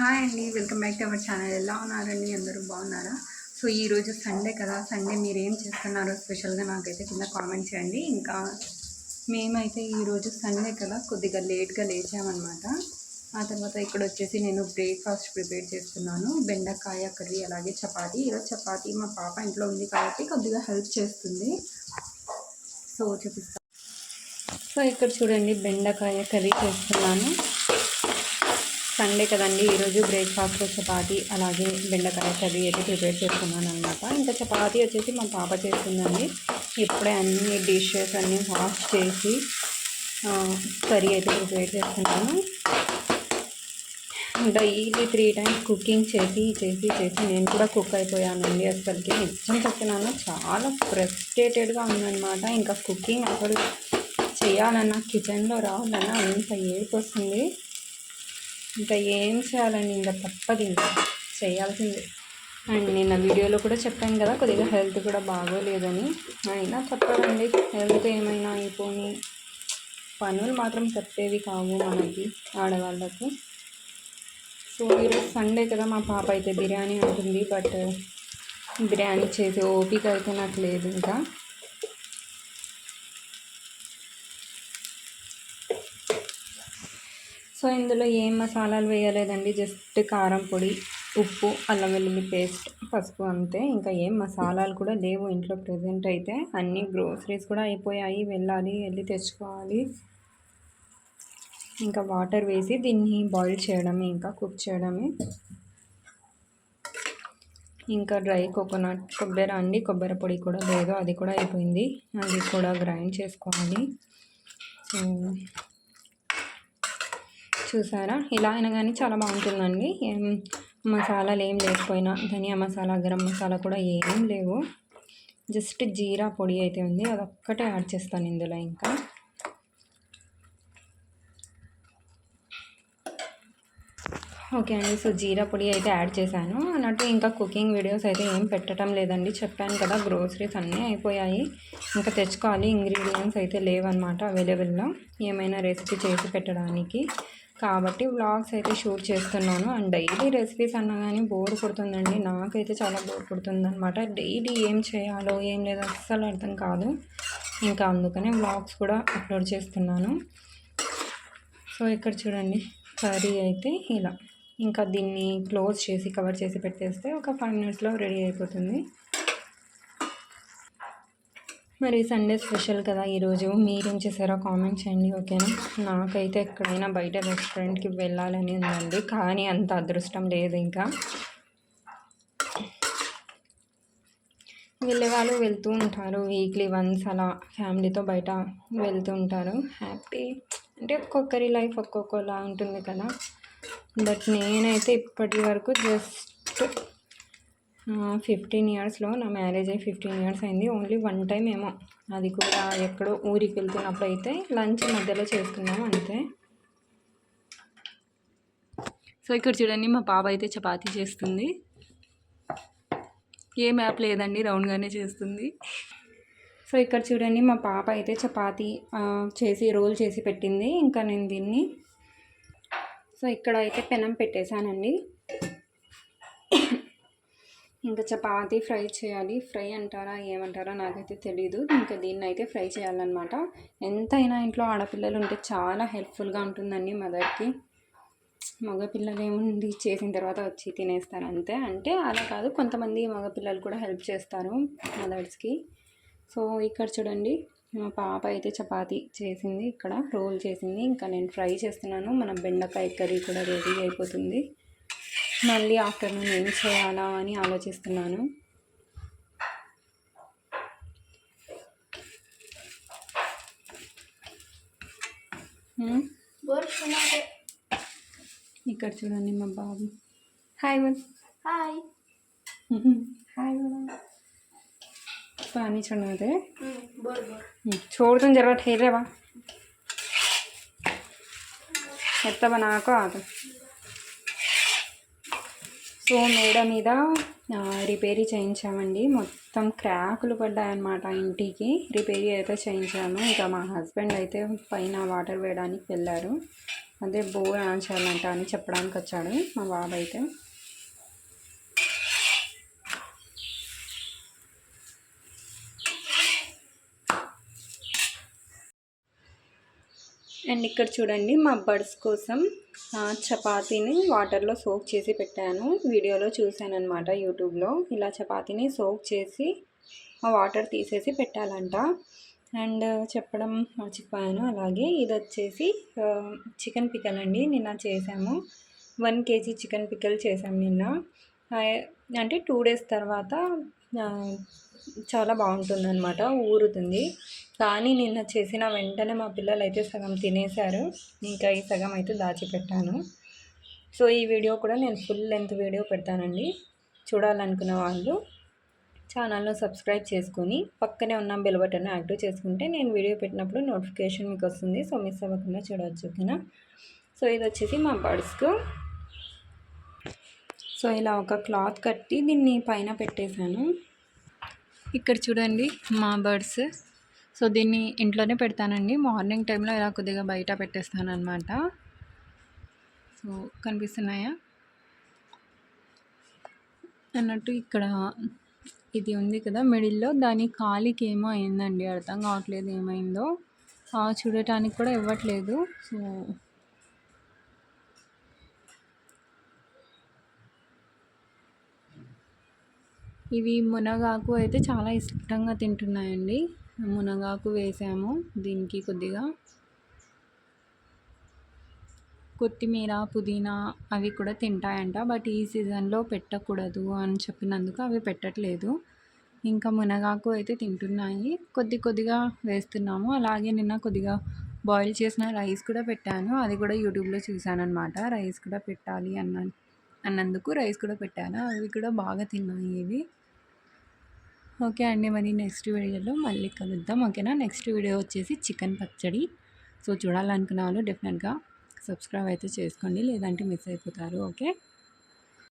Hi అండి welcome back to our channel. ఎలా ఉన్నారండి? అందరూ బాగున్నారా? సో ఈరోజు సండే కదా సండే మీరు ఏం చేస్తున్నారో స్పెషల్గా నాకైతే కింద కామెంట్ చేయండి. ఇంకా మేమైతే ఈరోజు సండే కదా కొద్దిగా లేట్గా లేచామన్నమాట. ఆ తర్వాత ఇక్కడ వచ్చేసి నేను బ్రేక్ఫాస్ట్ ప్రిపేర్ చేస్తున్నాను. బెండకాయ కర్రీ అలాగే చపాతీ. ఈరోజు చపాతీ మా పాప ఇంట్లో ఉంది కాబట్టి కొద్దిగా హెల్ప్ చేస్తుంది. సో చూపిస్తాను సో ఇక్కడ చూడండి బెండకాయ కర్రీ చేస్తున్నాను. సండే కదండి ఈరోజు బ్రేక్ఫాస్ట్లో చపాతి అలాగే బెండకాయ కర్రీ అయితే ప్రిపేర్ చేస్తున్నాను అనమాట ఇంకా చపాతి వచ్చేసి మా పాప చేస్తుందండి. ఇప్పుడే అన్ని డిషెస్ అన్నీ వాష్ చేసి కర్రీ అయితే ప్రిపేర్ చేస్తున్నాను. డైలీ త్రీ టైమ్స్ కుకింగ్ చేసి చేసి చేసి నేను కూడా కుక్ అయిపోయానండి అసలుకి నిజం చెప్తున్నాను చాలా ఫ్రస్ట్రేటెడ్గా ఉందన్నమాట. ఇంకా కుకింగ్ అసలు చేయాలన్నా కిచెన్లో రావాలన్నా అంత ఏడుపు వస్తుంది. ఇంకా ఏం చేయాలండి? ఇంకా తప్పదు ఇంకా. చేయాల్సిందే. అండ్ నేను వీడియోలో కూడా చెప్పాను కదా కొద్దిగా హెల్త్ కూడా బాగోలేదని. అయినా తప్పదండి. హెల్త్ ఏమైనా అయిపోయి పనులు మాత్రం తప్పేవి కావు మనకి ఆడవాళ్ళకు. సో ఈరోజు సండే కదా మా పాప అయితే బిర్యానీ ఉంటుంది బట్ బిర్యానీ చేసే ఓపిక అయితే నాకు లేదు ఇంకా. సో ఇందులో ఏం మసాలాలు వేయలేదండి. జస్ట్ కారం పొడి ఉప్పు అల్లం వెల్లుల్లి పేస్ట్ పసుపు అంతే. ఇంకా ఏం మసాలాలు కూడా లేవు ఇంట్లో ప్రజెంట్ అయితే. అన్ని గ్రోసరీస్ కూడా అయిపోయాయి. వెళ్ళాలి వెళ్ళి తెచ్చుకోవాలి. ఇంకా వాటర్ వేసి దీన్ని బాయిల్ చేయడమే ఇంకా కుక్ చేయడమే. ఇంకా డ్రై కోకోనట్ కొబ్బరి అండి. కొబ్బరి పొడి కూడా లేదు. అది కూడా అయిపోయింది. అది కూడా గ్రైండ్ చేసుకోవాలి. సో చూసారా? ఇలా అయినా కానీ చాలా బాగుంటుందండి. ఏం మసాలాలు ఏం లేకపోయినా ధనియా మసాలా గరం మసాలా కూడా ఏం లేవు. జస్ట్ జీరా పొడి అయితే ఉంది. అదొక్కటే యాడ్ చేస్తాను ఇందులో ఇంకా. ఓకే అండి. సో జీరా పొడి అయితే యాడ్ చేశాను. అన్నట్టు ఇంకా కుకింగ్ వీడియోస్ అయితే ఏం పెట్టడం లేదండి. చెప్పాను కదా గ్రోసరీస్ అన్నీ అయిపోయాయి. ఇంకా తెచ్చుకోవాలి. ఇంగ్రీడియంట్స్ అయితే లేవన్నమాట అవైలబుల్లో. ఏమైనా రెసిపీ చేసి పెట్టడానికి. కాబట్టి వ్లాగ్స్ అయితే షూట్ చేస్తున్నాను. అండ్ డైలీ రెసిపీస్ అన్నా కానీ బోర్ కొడుతుందండి. నాకైతే చాలా బోర్ కొడుతుంది అనమాట డైలీ ఏం చేయాలో ఏం లేదో అస్సలు అర్థం కాదు. ఇంకా అందుకనే వ్లాగ్స్ కూడా అప్లోడ్ చేస్తున్నాను. సో ఇక్కడ చూడండి. కర్రీ అయితే ఇలా. ఇంకా దీన్ని క్లోజ్ చేసి కవర్ చేసి పెట్టేస్తే ఒక ఫైవ్ మినిట్స్లో రెడీ అయిపోతుంది. మరి సండే స్పెషల్ కదా ఈరోజు మీరేం చేశారో కామెంట్ చేయండి ఓకేనా? నాకైతే ఎక్కడైనా బయట రెస్టారెంట్కి వెళ్ళాలని ఉందండి కానీ అంత అదృష్టం లేదు ఇంకా. వెళ్ళే వాళ్ళు వెళ్తూ ఉంటారు వీక్లీ వన్స్ అలా ఫ్యామిలీతో బయట వెళ్తూ ఉంటారు. హ్యాపీ. అంటే ఒక్కొక్కరి లైఫ్ ఒక్కొక్కలా ఉంటుంది కదా. బట్ నేనైతే ఇప్పటి వరకు జస్ట్ ఫిఫ్టీన్ ఇయర్స్లో నా మ్యారేజ్ అయ్యి ఫిఫ్టీన్ ఇయర్స్ అయింది. ఓన్లీ వన్ టైం ఏమో. అది కూడా ఎక్కడో ఊరికి వెళ్తున్నప్పుడు అయితే లంచ్ మధ్యలో చేసుకున్నాం అంతే. సో ఇక్కడ చూడండి మా పాప అయితే చపాతీ చేస్తుంది. ఏ మ్యాప్ లేదండి రౌండ్గానే చేస్తుంది. సో ఇక్కడ చూడండి మా పాప అయితే చపాతీ చేసి రోల్ చేసి పెట్టింది. ఇంకా నేను దీన్ని సో ఇక్కడ అయితే పెనం పెట్టేశానండి. ఇంకా చపాతి ఫ్రై చేయాలి. ఫ్రై అంటారా ఏమంటారా నాకైతే తెలీదు. ఇంకా దీన్ని అయితే ఫ్రై చేయాలన్నమాట. ఎంతైనా ఇంట్లో ఆడపిల్లలు ఉంటే చాలా హెల్ప్ఫుల్గా ఉంటుందండి మదర్కి. మగపిల్లలు ఏముంది చేసిన తర్వాత వచ్చి తినేస్తారు అంతే. అంటే అలా కాదు కొంతమంది మగపిల్లలు కూడా హెల్ప్ చేస్తారు మదర్స్కి. సో ఇక్కడ చూడండి మా పాప అయితే చపాతి చేసింది ఇక్కడ రోల్ చేసింది. ఇంకా నేను ఫ్రై చేస్తున్నాను. మన బెండకాయ కర్రీ కూడా రెడీ అయిపోతుంది. మళ్ళీ ఆఫ్టర్నూన్ ఏం చేయాలా అని ఆలోచిస్తున్నాను ఇక్కడ చూడండి మా బాబు హాయ్ వన్ हाय హాయ్ पानी छोड़ना दे बोल बोल छोड़ दूँ जरा ठहर रे बा ఎత్త బనాకో ఆదు సో మేడ మీద రిపేరీ చేయించామండి. మొత్తం క్రాకులు పడ్డాయన్నమాట ఇంటికి. రిపేరీ అయితే చేయించాము. ఇంకా మా హస్బెండ్ అయితే పైన వాటర్ వేయడానికి వెళ్ళారు. అదే బోర్ ఆన్ చేయాలంట అని చెప్పడానికి వచ్చాడు మా బాబు అయితే. అండ్ ఇక్కడ చూడండి మా బర్డ్స్ కోసం చపాతీని వాటర్లో సోక్ చేసి పెట్టాను. వీడియోలో చూశాను అనమాట యూట్యూబ్లో. ఇలా చపాతీని సోక్ చేసి ఆ వాటర్ తీసేసి పెట్టాలంట. అండ్ చెప్పడం మర్చిపోయాను. అలాగే ఇది వచ్చేసి చికెన్ పికల్ అండి నిన్న చేసాము. వన్ కేజీ చికెన్ పికల్ చేసాము నిన్న. అంటే టూ డేస్ తర్వాత చాలా బాగుంటుంది అనమాట ఊరుతుంది. కానీ నిన్న చేసిన వెంటనే మా పిల్లలు అయితే సగం తినేశారు. ఇంకా ఈ సగం అయితే దాచిపెట్టాను. సో ఈ వీడియో కూడా నేను ఫుల్ లెంత్ వీడియో పెడతానండి. చూడాలనుకున్న వాళ్ళు ఛానల్ను సబ్స్క్రైబ్ చేసుకొని పక్కనే ఉన్న బెల్ బటన్ యాక్టివ్ చేసుకుంటే నేను వీడియో పెట్టినప్పుడు నోటిఫికేషన్ మీకు వస్తుంది. సో మిస్ అవ్వకుండా చూడవచ్చు ఓకేనా? సో ఇది వచ్చేసి మా బర్డ్స్కు. సో ఇలా ఒక క్లాత్ కట్టి దీన్ని పైన పెట్టేశాను. ఇక్కడ చూడండి మా బర్డ్స్. సో దీన్ని ఇంట్లోనే పెడతానండి. మార్నింగ్ టైంలో ఇలా కొద్దిగా బయట పెట్టేస్తాను అనమాట సో కనిపిస్తున్నాయా? అన్నట్టు ఇక్కడ ఇది ఉంది కదా మిడిల్లో. దాని కాలికి ఏమో అయిందండి. అర్థం కావట్లేదు ఏమైందో. చూడటానికి కూడా ఇవ్వట్లేదు. సో ఇవి మునగాకు అయితే చాలా ఇష్టంగా తింటున్నాయండి. మునగాకు వేసాము. దీనికి కొద్దిగా కొత్తిమీర పుదీనా అవి కూడా తింటాయంట. బట్ ఈ సీజన్లో పెట్టకూడదు అని చెప్పినందుకు అవి పెట్టట్లేదు. ఇంకా మునగాకు అయితే తింటున్నాయి. కొద్ది కొద్దిగా వేస్తున్నాము. అలాగే నిన్న కొద్దిగా బాయిల్ చేసిన రైస్ కూడా పెట్టాను. అది కూడా యూట్యూబ్లో చూశాను అనమాట రైస్ కూడా పెట్టాలి అన్న అన్నందుకు రైస్ కూడా పెట్టాను. అవి కూడా బాగా తిన్నాయి ఇవి. ఓకే అండి మరి నెక్స్ట్ వీడియోలో మళ్ళీ కలుద్దాం ఓకేనా? నెక్స్ట్ వీడియో వచ్చేసి చికెన్ పచ్చడి. సో చూడాలనుకున్న వాళ్ళు డెఫినెట్గా సబ్స్క్రైబ్ అయితే చేసుకోండి లేదంటే మిస్ అయిపోతారు ఓకే?